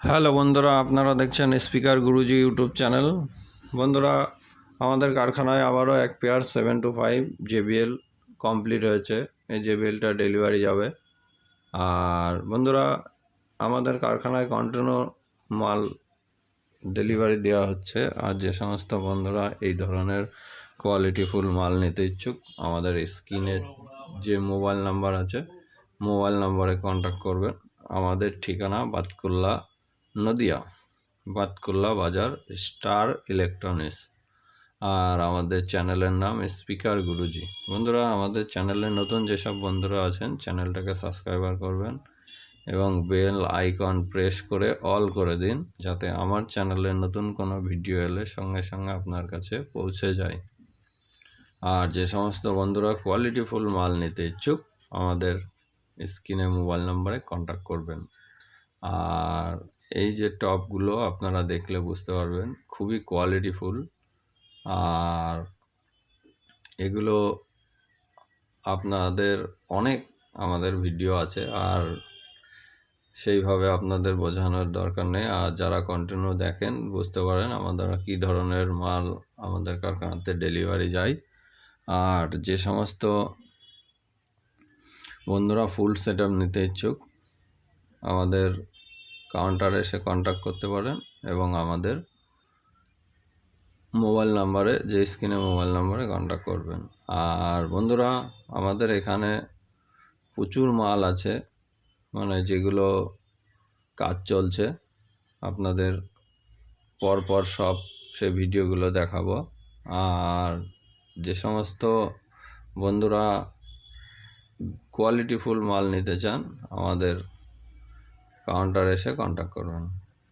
Hello বন্ধুরা, আপনারা দেখছেন স্পিকার গুরুজি ইউটিউব চ্যানেল। বন্ধুরা, আমাদের কারখানায় আবারও এক pair seven two five JBL complete হয়েছে। এই জেবিএলটা ডেলিভারি যাবে। আর বন্ধুরা, আমাদের কারখানায় কন্টিনিউ মাল ডেলিভারি দেওয়া হচ্ছে। আর যে সমস্ত বন্ধুরা এই ধরনের কোয়ালিটিফুল মাল নিতে ইচ্ছুক, আমাদের স্ক্রিনে যে মোবাইল নাম্বার আছে, মোবাইল নম্বরে কন্ট্যাক্ট করবেন। আমাদের ঠিকানা বাতকুল্লা নদিয়া, বাতকুল্লা বাজার, স্টার ইলেকট্রনিক্স। আর আমাদের চ্যানেলের নাম স্পিকার গুরুজি। বন্ধুরা, আমাদের চ্যানেলে নতুন যেসব বন্ধুরা আছেন, চ্যানেলটাকে সাবস্ক্রাইবার করবেন এবং বেল আইকন প্রেস করে অল করে দিন, যাতে আমার চ্যানেলে নতুন কোনো ভিডিও এলে সঙ্গে সঙ্গে আপনার কাছে পৌঁছে যায়। আর যে সমস্ত বন্ধুরা কোয়ালিটিফুল মাল নিতে ইচ্ছুক, আমাদের স্ক্রিনে মোবাইল নম্বরে কন্ট্যাক্ট করবেন। আর এই যে টপগুলো আপনারা দেখলে বুঝতে পারবেন, খুবই কোয়ালিটিফুল আর এগুলো আপনাদের অনেক আমাদের ভিডিও আছে, আর সেইভাবে আপনাদের বোঝানোর দরকার নেই। আর যারা কন্টিনিউ দেখেন, বুঝতে পারেন আমাদের কী ধরনের মাল আমাদের কারখানাতে ডেলিভারি যায়। আর যে সমস্ত বন্ধুরা ফুল সেট নিতে ইচ্ছুক, আমাদের কাউন্টারে এসে কন্ট্যাক্ট করতে পারেন এবং আমাদের মোবাইল নাম্বারে যে স্ক্রিনে মোবাইল নাম্বারে কন্ট্যাক্ট করবেন। আর বন্ধুরা, আমাদের এখানে প্রচুর মাল আছে মানে যেগুলো কাজ চলছে। আপনাদের পরপর সব সে ভিডিওগুলো দেখাবো। আর যে সমস্ত বন্ধুরা কোয়ালিটিফুল মাল নিতে চান, আমাদের কাউন্টারে এসে কন্ট্যাক্ট করবেন।